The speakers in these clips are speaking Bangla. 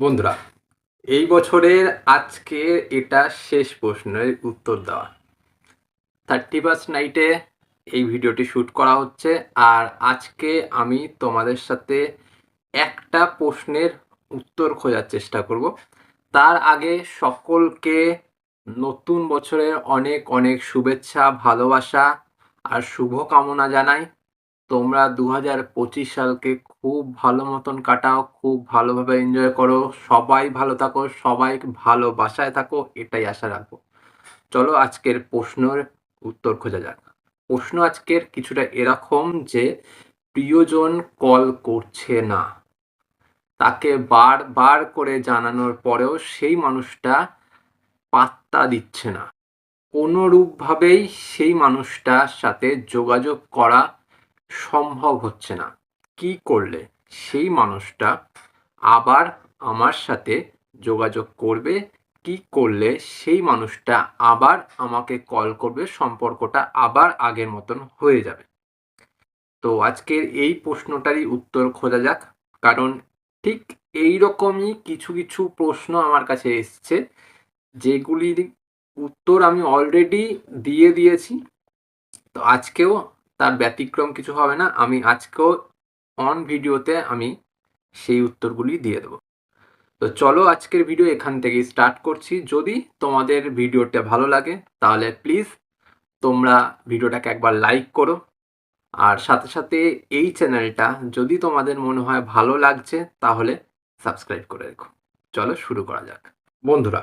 বন্ধুরা, এই বছরের আজকে এটা শেষ প্রশ্নের উত্তর দেওয়া। থার্টি ফার্স্ট নাইটে এই ভিডিওটি শ্যুট করা হচ্ছে আর আজকে আমি তোমাদের সাথে একটা প্রশ্নের উত্তর খোঁজার চেষ্টা করব। তার আগে সকলকে নতুন বছরের অনেক অনেক শুভেচ্ছা, ভালোবাসা আর শুভকামনা জানাই। তোমরা দু হাজার পঁচিশ সালকে খুব ভালো মতন কাটাও, খুব ভালোভাবে এনজয় করো। সবাই ভালো থাকো, সবাই ভালোবাসায় থাকো, এটাই আশা রাখব। চলো আজকের প্রশ্নের উত্তর খোঁজা যাক। প্রশ্ন আজকের কিছুটা এরকম যে, প্রিয়জন কল করছে না। তাকে বারবার করে জানানোর পরেও সেই মানুষটা পাত্তা দিচ্ছে না। কোনোরূপভাবেই সেই মানুষটার সাথে যোগাযোগ করা সম্ভব হচ্ছে না। কি করলে সেই মানুষটা আবার আমার সাথে যোগাযোগ করবে? কি করলে সেই মানুষটা আবার আমাকে কল করবে? সম্পর্কটা আবার আগের মতন হয়ে যাবে। তো আজকের এই প্রশ্নটারই উত্তর খোঁজা যাক, কারণ ঠিক এই রকমই কিছু কিছু প্রশ্ন আমার কাছে এসছে, যেগুলির উত্তর আমি অলরেডি দিয়ে দিয়েছি। তো আজকেও তার ব্যতিক্রম কিছু হবে না। আমি আজকেও অন ভিডিওতে আমি সেই উত্তরগুলি দিয়ে দেবো। তো চলো আজকের ভিডিও এখান থেকে স্টার্ট করছি। যদি তোমাদের ভিডিওটা ভালো লাগে, তাহলে প্লিজ তোমরা ভিডিওটাকে একবার লাইক করো। আর সাথে সাথে এই চ্যানেলটা যদি তোমাদের মনে হয় ভালো লাগছে, তাহলে সাবস্ক্রাইব করে রেখো। চলো শুরু করা যাক। বন্ধুরা,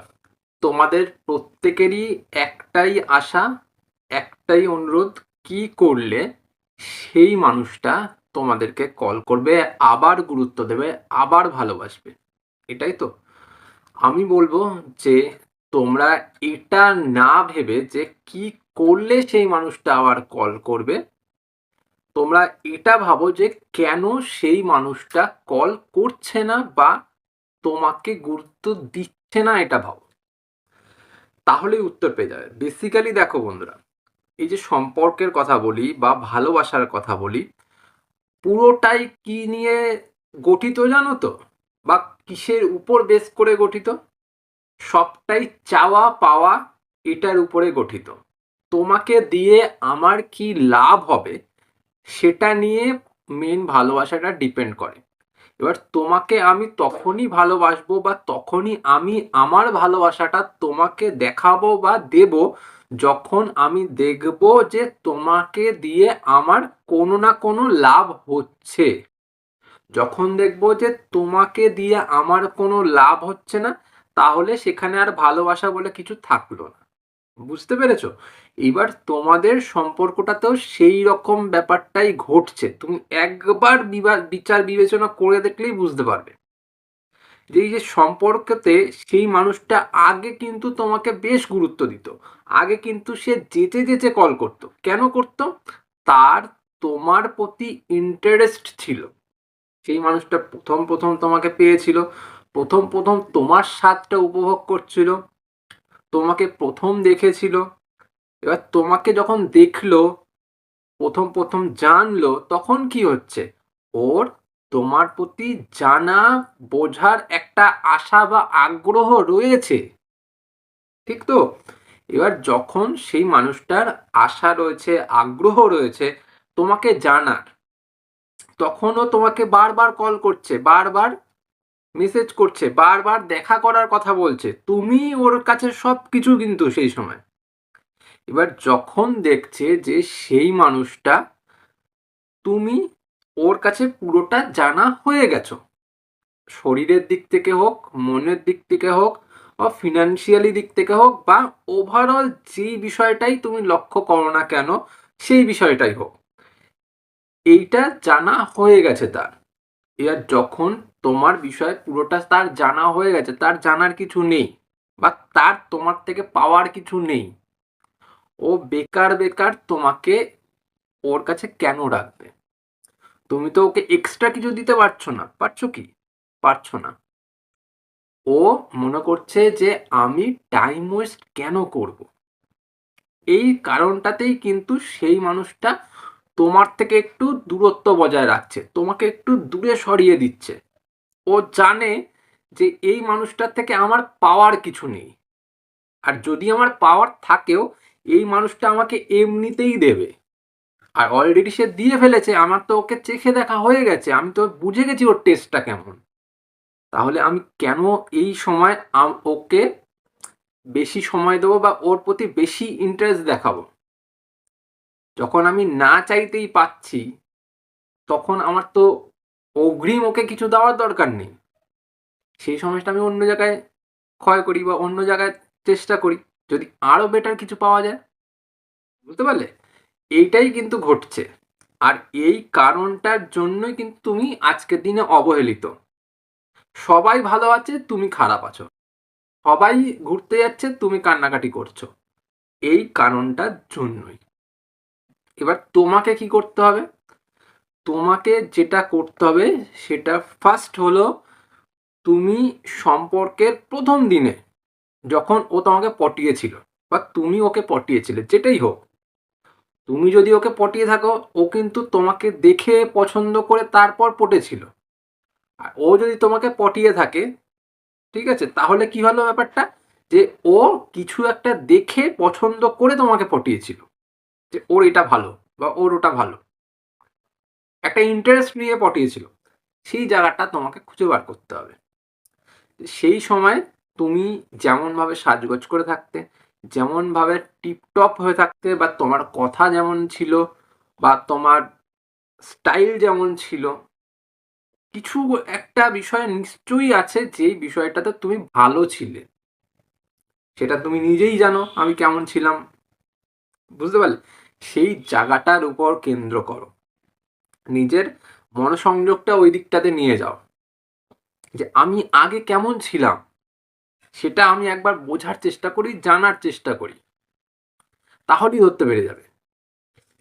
তোমাদের প্রত্যেকেরই একটাই আশা, একটাই অনুরোধ কি করলে সেই মানুষটা তোমাদেরকে কল করবে, আবার গুরুত্ব দেবে, আবার ভালোবাসবে? এটাই তো। আমি বলব যে তোমরা এটা না ভেবে যে কি করলে সেই মানুষটা আবার কল করবে, তোমরা এটা ভাবো যে কেন সেই মানুষটা কল করছে না বা তোমাকে গুরুত্ব দিচ্ছে না এটা ভাবো। তাহলেই উত্তর পেয়ে যাবে। বেসিক্যালি দেখো বন্ধুরা এই যে সম্পর্কের কথা বলি বা ভালোবাসার কথা বলি, পুরোটাই কি নিয়ে গঠিত জানো তো? বা কিসের উপর বেস করে গঠিত? সবটাই চাওয়া পাওয়া এটার উপরে গঠিত। তোমাকে দিয়ে আমার কি লাভ হবে সেটা নিয়ে মেন ভালোবাসাটা ডিপেন্ড করে। এবার তোমাকে আমি তখনই ভালোবাসবো বা তখনই আমি আমার ভালোবাসাটা তোমাকে দেখাবো বা দেব যখন আমি দেখব যে তোমাকে দিয়ে আমার কোনো না কোনো লাভ হচ্ছে, যখন দেখব যে তোমাকে দিয়ে আমার কোনো লাভ হচ্ছে না, তাহলে সেখানে আর ভালোবাসা বলে কিছু থাকল না। বুঝতে পেরেছ? এবার তোমাদের সম্পর্কটাতেও সেই রকম ব্যাপারটাই ঘটছে। তুমি একবার বিচার বিবেচনা করে দেখলেই বুঝতে পারবে। এই যে সম্পর্কতে সেই মানুষটা আগে কিন্তু তোমাকে বেশ গুরুত্ব দিত। আগে কিন্তু সে যেতে যেতে কল করত। কেন করত? তার তোমার প্রতি ইন্টারেস্ট ছিল। সেই মানুষটা প্রথম প্রথম তোমাকে পেয়েছিল। প্রথম প্রথম তোমার স্বাদটা উপভোগ করছিল। তোমাকে প্রথম দেখেছিল। এবার তোমাকে যখন দেখল, প্রথম প্রথম জানলো, তখন কি হচ্ছে? ওর তোমার প্রতি জানা, বোঝার একটা আশা বা আগ্রহ রয়েছে। ঠিক তো? এবার যখন সেই মানুষটার আশা রয়েছে, আগ্রহ রয়েছে, তোমাকে জানার, তখনও তোমাকে বারবার কল করছে, বারবার মেসেজ করছে, বারবার দেখা করার কথা বলছে। তুমি ওর কাছে সব কিছু কিন্তু সেই সময়। এবার যখন দেখছে যে সেই মানুষটা তুমি ওর কাছে পুরোটা জানা হয়ে গেছো। শরীরের দিক থেকে হোক, মনের দিক থেকে হোক, বা ফিনান্সিয়ালি দিক থেকে হোক, বা ওভারঅল যেই বিষয়টাই তুমি লক্ষ্য করো না কেন, সেই বিষয়টাই হোক। এইটা জানা হয়ে গেছে তার। এবার যখন তোমার বিষয় পুরোটা তার জানা হয়ে গেছে, তার জানার কিছু নেই, বা তার তোমার থেকে পাওয়ার কিছু নেই, ও বেকার বেকার তোমাকে ওর কাছে কেন রাখবে? তুমি তো ওকে এক্সট্রা কিছু দিতে পারছ না। পারছ কি? পারছ না। ও মনে করছে যে আমি টাইম ওয়েস্ট কেন করব? এই কারণটাতেই কিন্তু সেই মানুষটা তোমার থেকে একটু দূরত্ব বজায় রাখছে, তোমাকে একটু দূরে সরিয়ে দিচ্ছে। ও জানে যে এই মানুষটার থেকে আমার পাওয়ার কিছু নেই। আর যদি আমার পাওয়ার থাকেও, এই মানুষটা আমাকে এমনিতেই দেবে। আর অলরেডি সে দিয়ে ফেলেছে, আমার তো ওকে চেখে দেখা হয়ে গেছে, আমি তো বুঝে গেছি ওর টেস্টটা কেমন। তাহলে আমি কেন এই সময় ওকে বেশি সময় দেবো বা ওর প্রতি বেশি ইন্টারেস্ট দেখাবো? যখন আমি না চাইতেই পাচ্ছি, তখন আমার তো অগ্রিম ওকে কিছু দেওয়ার দরকার নেই। সেই সময়টা আমি অন্য জায়গায় ক্ষয় করি বা অন্য জায়গায় চেষ্টা করি, যদি আরও বেটার কিছু পাওয়া যায়। বুঝতে পারলে? এইটাই কিন্তু ঘটছে। আর এই কারণটার জন্যই কিন্তু তুমি আজকের দিনে অবহেলিত। সবাই ভালো আছে, তুমি খারাপ আছো। সবাই ঘুরতে যাচ্ছে, তুমি কান্নাকাটি করছ। এই কারণটার জন্যই। এবার তোমাকে কি করতে হবে? তোমাকে যেটা করতে হবে, সেটা ফার্স্ট হলো তুমি সম্পর্কের প্রথম দিনে যখন ও তোমাকে পটিয়েছিল বা তুমি ওকে পটিয়েছিলে, যেটাই হোক তুমি যদি ওকে পটিয়ে থাকো, ও কিন্তু তোমাকে দেখে পছন্দ করে তারপর পটেছিল। আর ও যদি তোমাকে পটিয়ে থাকে, ঠিক আছে, তাহলে কি হলো ব্যাপারটা? যে ও কিছু একটা দেখে পছন্দ করে তোমাকে পটিয়েছিল, যে ওর এটা ভালো বা ওর ওটা ভালো। একটা ইন্টারেস্ট নিয়ে পটিয়েছিল, সেই জায়গাটা তোমাকে খুঁজে বার করতে হবে। সেই সময় তুমি যেমনভাবে সাজগোজ করে থাকতে যেমনভাবে টিপটপ হয়ে থাকতে বা তোমার কথা যেমন ছিল বা তোমার স্টাইল যেমন ছিল, কিছু একটা বিষয় নিশ্চয়ই আছে যেই বিষয়টাতে তুমি ভালো ছিলে। সেটা তুমি নিজেই জানো আমি কেমন ছিলাম, বুঝতে পারলে? সেই জায়গাটার উপর কেন্দ্র করো। নিজের মনসংযোগটা ওই দিকটাতে নিয়ে যাও। যে আমি আগে কেমন ছিলাম? সেটা আমি একবার বোঝার চেষ্টা করি, জানার চেষ্টা করি। তাহলেই ধরতে পেরে যাবে।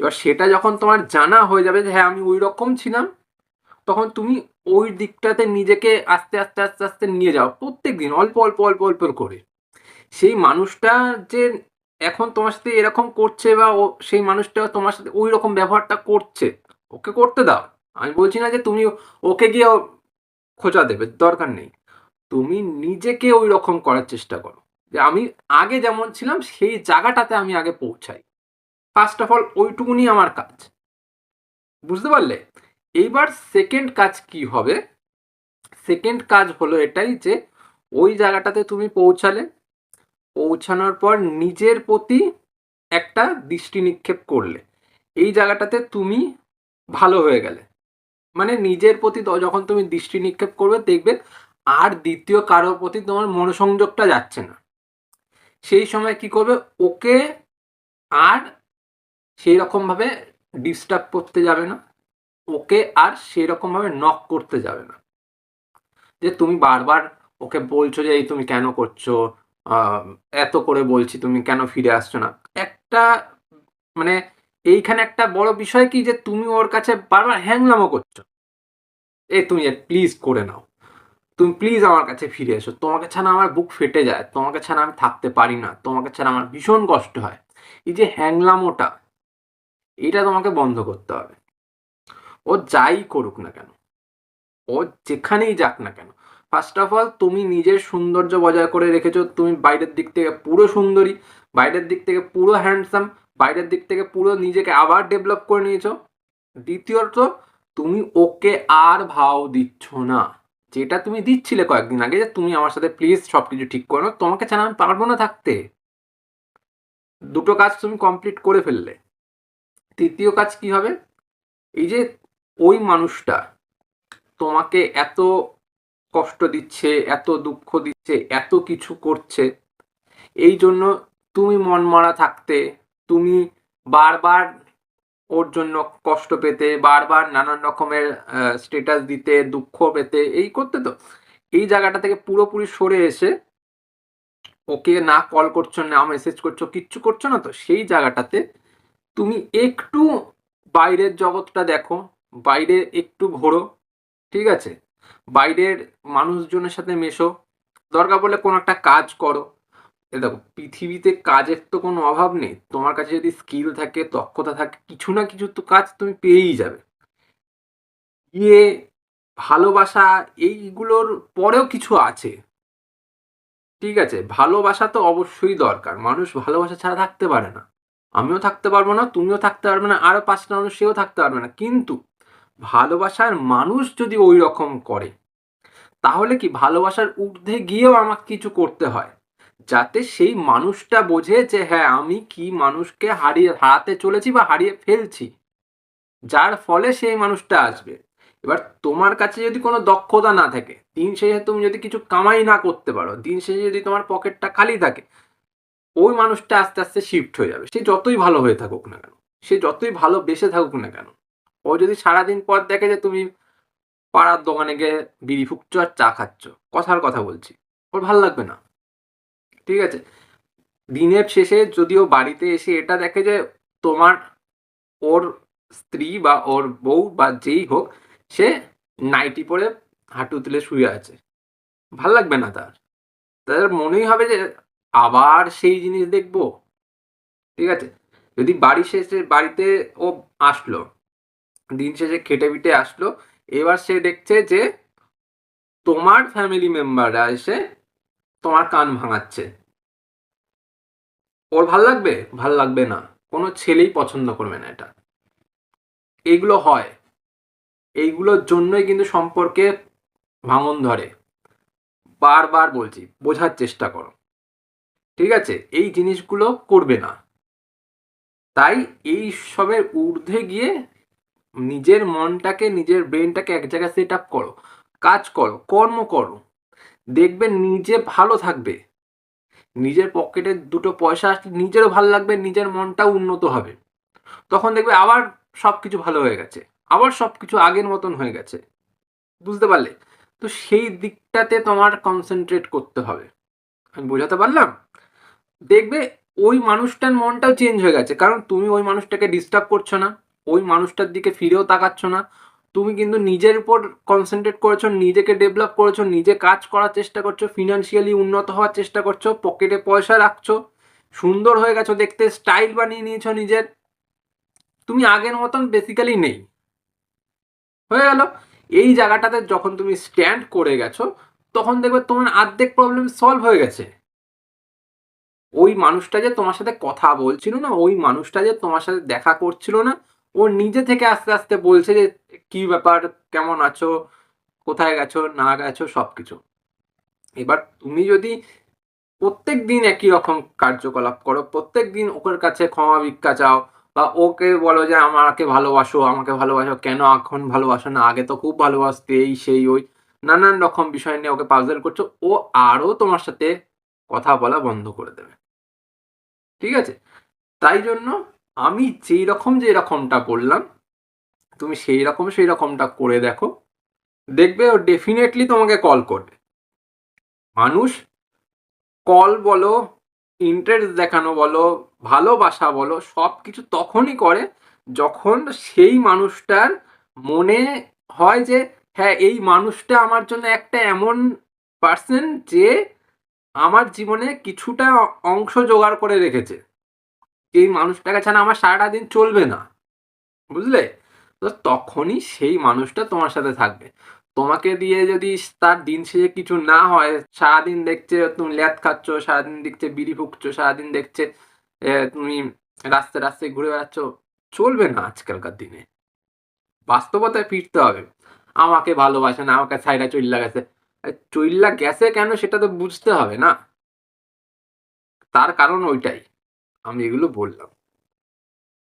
এবার সেটা যখন তোমার জানা হয়ে যাবে যে হ্যাঁ আমি ওই রকম ছিলাম, তখন তুমি ওই দিকটাতে নিজেকে আস্তে আস্তে আস্তে আস্তে নিয়ে যাও প্রত্যেক দিন অল্প অল্প অল্প অল্প করে। সেই মানুষটা যে এখন তোমার সাথে এরকম করছে বা ও, সেই মানুষটা তোমার সাথে ওই রকম ব্যবহারটা করছে, ওকে করতে দাও। আমি বলছি না যে তুমি ওকে গিয়ে খোঁচা দেবে, দরকার নেই। তুমি নিজেকে ওই রকম করার চেষ্টা করো। যে আমি আগে যেমন ছিলাম, সেই জায়গাটাতে আমি আগে পৌঁছাই। ফার্স্ট অফ অল ওইটুকুনি আমার কাজ। বুঝতে পারলে? এইবার সেকেন্ড কাজ কি হবে? সেকেন্ড কাজ হলো এটাই যে, ওই জায়গাটাতে তুমি পৌঁছালে। পৌঁছানোর পর নিজের প্রতি একটা দৃষ্টি নিক্ষেপ করলে। এই জায়গাটাতে তুমি ভালো হয়ে গেলে। মানে নিজের প্রতি যখন তুমি দৃষ্টি নিক্ষেপ করবে, দেখবে আর দ্বিতীয় কারোর প্রতি তোমার মনোসংযোগটা যাচ্ছে না। সেই সময় কি করবে? ওকে আর সেই রকমভাবে ডিস্টার্ব করতে যাবে না। ওকে আর সেই রকমভাবে নক করতে যাবে না। যে তুমি বারবার ওকে বলছো যে, এই তুমি কেন করছ? এত করে বলছি তুমি কেন ফিরে আসছো না? একটা মানে এইখানে একটা বড় বিষয় কি? যে তুমি ওর কাছে বারবার হ্যাংলামো করছ। এ তুমি প্লিজ করে নাও। তুমি প্লিজ আমার কাছে ফিরে এসো। তোমাকে ছাড়া আমার বুক ফেটে যায়, তোমাকে ছাড়া আমি থাকতে পারি না, তোমাকে ছাড়া আমার ভীষণ কষ্ট হয়। এই যে হ্যাংলামোটা, এটা তোমাকে বন্ধ করতে হবে। ও যাই করুক না কেন, ও যেখানেই যাক না কেন ফার্স্ট অফ অল তুমি নিজের সৌন্দর্য বজায় করে রেখেছো, তুমি বাইরের দিক থেকে পুরো সুন্দরী, বাইরের দিক থেকে পুরো হ্যান্ডসাম বাইরের দিক থেকে পুরো নিজেকে আবার ডেভেলপ করে নিয়েছো। দ্বিতীয়ত, তুমি ওকে আর ভাও দিচ্ছ না। যেটা তুমি দিচ্ছিলে কয়েকদিন আগে যে তুমি আমার সাথে প্লিজ সব কিছু ঠিক করো, তোমাকে ছাড়া আমি পারব না থাকতে। দুটো কাজ তুমি কমপ্লিট করে ফেললে। তৃতীয় কাজ কি হবে? এই যে ওই মানুষটা তোমাকে এত কষ্ট দিচ্ছে, এত দুঃখ দিচ্ছে, এত কিছু করছে, এই জন্য তুমি মন মারা থাকতে, তুমি বারবার ওর জন্য কষ্ট পেতে, বারবার নানান রকমের স্টেটাস দিতে, দুঃখ পেতে, এই করতে তো। এই জায়গাটা থেকে পুরোপুরি সরে এসে ওকে না কল করছ, না মেসেজ করছ, কিচ্ছু করছ না তো, সেই জায়গাটাতে তুমি একটু বাইরের জগৎটা দেখো, বাইরে একটু ঘোরো, ঠিক আছে? বাইরের মানুষজনের সাথে মেশো। দরকার পড়লে কোনো একটা কাজ করো। দেখো, পৃথিবীতে কাজের তো কোনো অভাব নেই। তোমার কাছে যদি স্কিল থাকে, দক্ষতা থাকে, কিছু না কিছু তো কাজ তুমি পেয়েই যাবে। ইয়ে ভালোবাসা এইগুলোর পরেও কিছু আছে। ঠিক আছে, ভালোবাসা তো অবশ্যই দরকার। মানুষ ভালোবাসা ছাড়া থাকতে পারে না। আমিও থাকতে পারব না, তুমিও থাকতে পারবে না, আরও পাঁচটা মানুষ সেও থাকতে পারবে না। কিন্তু ভালোবাসার মানুষ যদি ওই রকম করে, তাহলে কি ভালোবাসার ঊর্ধ্বে গিয়েও আমাকে কিছু করতে হয়? যাতে সেই মানুষটা বোঝে যে হ্যাঁ আমি কি মানুষকে হারিয়ে, হারাতে চলেছি বা হারিয়ে ফেলছি। যার ফলে সেই মানুষটা আসবে। এবার তোমার কাছে যদি কোনো দক্ষতা না থাকে, দিন শেষে তুমি যদি কিছু কামাই না করতে পারো, দিন শেষে যদি তোমার পকেটটা খালি থাকে, ওই মানুষটা আস্তে আস্তে শিফট হয়ে যাবে। সে যতই ভালো হয়ে থাকুক না কেন, সে যতই ভালো বেসে থাকুক না কেন, ও যদি সারাদিন পর দেখে যে, তুমি পাড়ার দোকানে গিয়ে বিড়ি ফুকছো আর চা খাচ্ছ, কথার কথা বলছি, ওর ভালো লাগবে না। ঠিক আছে? দিনের শেষে যদিও বাড়িতে এসে এটা দেখে যে তোমার ওর স্ত্রী বা ওর বউ বা যেই হোক, সে নাইটি পরে হাঁটু তুলে শুয়ে আছে। ভালো লাগবে না তার। তাদের মনেই হবে যে আবার সেই জিনিস দেখব। ঠিক আছে? যদি বাড়ি শেষে, বাড়িতে ও আসলো, দিন শেষে খেটে পিটে আসলো, এবার সে দেখছে যে তোমার ফ্যামিলি মেম্বাররা এসে তোমার কান ভাঙাচ্ছে। ওর ভালো লাগবে? ভালো লাগবে না। কোনো ছেলেই পছন্দ করবে না এটা। এইগুলো হয়। এইগুলোর জন্যই কিন্তু সম্পর্কে ভাঙন ধরে। বারবার বলছি, বোঝার চেষ্টা করো। ঠিক আছে? এই জিনিসগুলো করবে না। তাই এই সবের ঊর্ধ্বে গিয়ে নিজের মনটাকে, নিজের ব্রেনটাকে এক জায়গায় সেট আপ করো। কাজ করো, কর্ম করো। দেখবে নিজে ভালো থাকবে। নিজের পকেটে দুটো পয়সা আসলে নিজেরও ভালো লাগবে, নিজের মনটাও উন্নত হবে। তখন দেখবে আবার সব কিছু ভালো হয়ে গেছে। আবার সব কিছু আগের মতন হয়ে গেছে। বুঝতে পারলে? তো সেই দিকটাতে তোমার কনসেন্ট্রেট করতে হবে। আমি বোঝাতে পারলাম? দেখবে ওই মানুষটার মনটাও চেঞ্জ হয়ে গেছে। কারণ তুমি ওই মানুষটাকে ডিস্টার্ব করছ না। ওই মানুষটার দিকে ফিরেও তাকাচ্ছ না। তুমি কিন্তু নিজের উপর কনসেন্ট্রেট করেছ, নিজেকে ডেভেলপ করেছ, নিজে কাজ করার চেষ্টা করছ ফিনান্সিয়ালি উন্নত হওয়ার চেষ্টা করছ পকেটে পয়সা রাখছো, সুন্দর হয়ে গেছো দেখতে স্টাইল বানিয়ে নিয়েছো নিজের। তুমি আগের মতন বেসিক্যালি নেই। হয়ে গেল। এই জায়গাটাতে যখন তুমি স্ট্যান্ড করে গেছো, তখন দেখবে তোমার অর্ধেক প্রবলেম সলভ হয়ে গেছে। ওই মানুষটা যে তোমার সাথে কথা বলছিল না, ওই মানুষটা যে তোমার সাথে দেখা করছিল না ও নিজে থেকে আস্তে আস্তে বলছে যে, কি ব্যাপার? কেমন আছো? কোথায় গেছো? না গেছো? সব কিছু এবার তুমি যদি প্রত্যেক দিন একই রকম কার্যকলাপ করো, প্রত্যেক দিন ওর কাছে ক্ষমা ভিক্ষা চাও, বা ওকে বলো যে, আমাকে ভালোবাসো আমাকে ভালোবাসো, কেন এখন ভালোবাসো না? আগে তো খুব ভালোবাসতে, এই, সেই, ওই। নানান রকম বিষয় নিয়ে ওকে পাজল করছ, ও আরও তোমার সাথে কথা বলা বন্ধ করে দেবে। ঠিক আছে? তাই জন্য আমি যেই রকম যে রকমটা বললাম তুমি সেই রকম সেই রকমটা করে দেখো। দেখবে ও ডেফিনেটলি তোমাকে কল করবে। মানুষ কল বলো ইন্টারেস্ট দেখানো বলো, ভালোবাসা বলো সব কিছু তখনই করে যখন সেই মানুষটার মনে হয় যে হ্যাঁ এই মানুষটা আমার জন্য একটা এমন পার্সন যে আমার জীবনে কিছুটা অংশ জোগাড় করে রেখেছে। এই মানুষটাকে ছাড়া আমার সারাটা দিন চলবে না। বুঝলে? তো তখনই সেই মানুষটা তোমার সাথে থাকবে। তোমাকে দিয়ে যদি তার দিন শেষে কিছু না হয়, সারাদিন দেখছে তুমি ল্যাদ খাচ্ছ, সারাদিন দেখছে বিড়ি ফুকছো, সারাদিন দেখছে তুমি রাস্তায় রাস্তায় ঘুরে বেড়াচ্ছ, চলবে না আজকালকার দিনে। বাস্তবতায় ফিরতে হবে। আমাকে ভালোবাসে না, আমাকে সাইডা চইল্লা গেছে। চইল্লা গেছে কেন সেটা তো বুঝতে হবে না। তার কারণ ওইটাই। আমি এগুলো বললাম।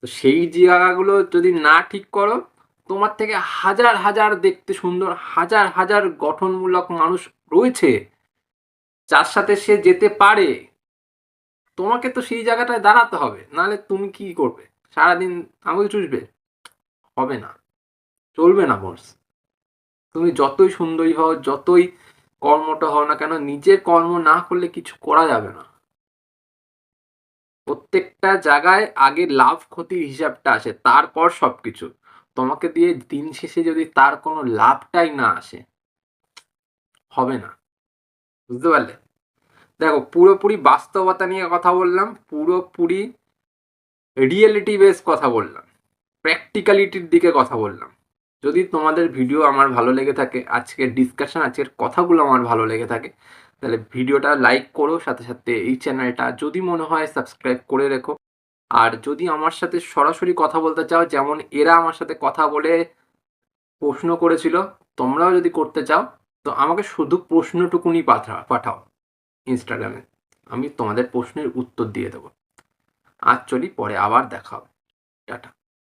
তো সেই জায়গাগুলো যদি না ঠিক করো, তোমার থেকে হাজার হাজার দেখতে সুন্দর, হাজার হাজার গঠনমূলক মানুষ রয়েছে, যার সাথে সে যেতে পারে। তোমাকে তো সেই জায়গাটায় দাঁড়াতে হবে, নাহলে তুমি কি করবে? সারাদিন আঙুল চুষবে? হবে না। চলবে না বস তুমি যতই সুন্দরী হও, যতই কর্মটা হও না কেন, নিজের কর্ম না করলে কিছু করা যাবে না। প্রত্যেকটা জায়গায় আগে লাভ ক্ষতির হিসাবটা আসে, তারপর সব কিছু তোমাকে দিয়ে দিন শেষে যদি তার কোনো লাভটাই না আসে, হবে না। বুঝতে পারলে? দেখো, পুরোপুরি বাস্তবতা নিয়ে কথা বললাম, পুরোপুরি রিয়েলিটি বেস কথা বললাম প্র্যাকটিক্যালিটির দিকে কথা বললাম। যদি তোমাদের ভিডিও আমার ভালো লেগে থাকে, আজকের ডিসকাশন আজকের কথাগুলো আমার ভালো লেগে থাকে তাহলে ভিডিওটা লাইক করো, সাথে সাথে এই চ্যানেলটা যদি মনে হয় সাবস্ক্রাইব করে রেখো। আর যদি আমার সাথে সরাসরি কথা বলতে চাও, যেমন এরা আমার সাথে কথা বলে প্রশ্ন করেছিল, তোমরাও যদি করতে চাও, তো আমাকে শুধু প্রশ্নটুকুনি পাঠা, পাঠাও ইনস্টাগ্রামে আমি তোমাদের প্রশ্নের উত্তর দিয়ে দেবো। আজ চলি, পরে আবার দেখা হবে। টাটা।